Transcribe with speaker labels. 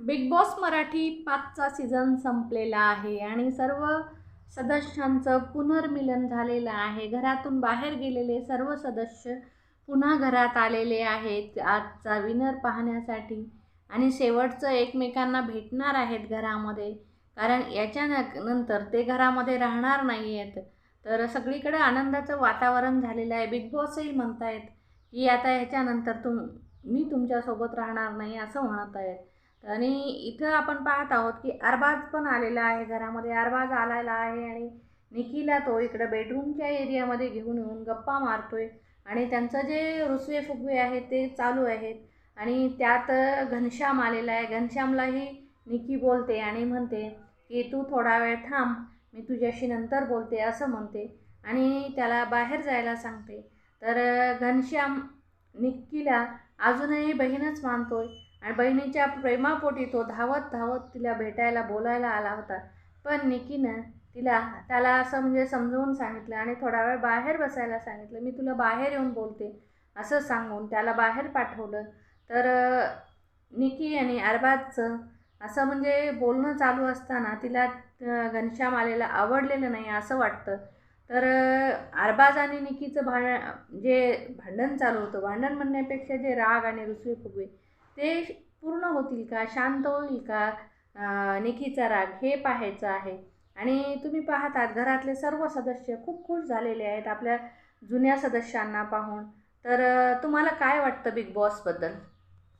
Speaker 1: Big boss Marathi पाचचा season संपलेला आहे आणि सर्व सदस्यांचं पुनर्मिलन झालेलं आहे. घरातून बाहेर गेलेले सर्व सदस्य पुन्हा घरात आलेले आहेत. आजचा विनर पाहण्यासाठी आणि शेवटचं एकमेकांना भेटणार आहेत घरामध्ये कारण याच्या न- नंतर ते घरामध्ये राहणार नाही आहेत तर सगळीकडे आनंदाचं वातावरण झालेलं आहे. बिग बॉसही म्हणतायत की आता ह्याच्यानंतर तुम मी तुमच्यासोबत राहणार नाही असं म्हणत आहेत आणि इथं आपण पाहत आहोत की अरबाज पण आलेला आहे घरामध्ये अरबाज आलेला आहे आणि निकीला तो इकडं बेडरूमच्या एरियामध्ये घेऊन येऊन गप्पा मारतोय आणि त्यांचं जे रुसवे फुगवे आहेत ते चालू आहेत आणि त्यात घनश्याम आलेला आहे. घनश्यामलाही निकी बोलते आणि म्हणते की तू थोडा वेळ थांब मी तुझ्याशी नंतर बोलते असं म्हणते आणि त्याला बाहेर जायला सांगते. तर घनश्याम निक्कीला अजूनही बहीणच मानतोय. आणि बहिणीच्या प्रेमापोटी तो धावत धावत तिला भेटायला बोलायला आला होता. पण निकीनं तिला त्याला असं म्हणजे समजवून सांगितलं आणि थोडा वेळ बाहेर बसायला सांगितलं मी तुला बाहेर येऊन बोलते असं सांगून त्याला बाहेर पाठवलं. तर निकी आणि अरबाजचं असं म्हणजे बोलणं चालू असताना तिला घनश्याम आलेला आवडलेलं नाही असं वाटतं. तर अरबाज आणि निकीचं भांड जे भांडण चालू होतं भांडण म्हणण्यापेक्षा जे राग आणि रुसवे फुगवे ते पूर्ण होतील का? शांत होईल का? निखीचा राग हे पाहायचं आहे. आणि तुम्ही पाहतात घरातले सर्व सदस्य खूप खुश झालेले आहेत आपल्या जुन्या सदस्यांना पाहून. तर तुम्हाला काय वाटतं बिग बॉसबद्दल?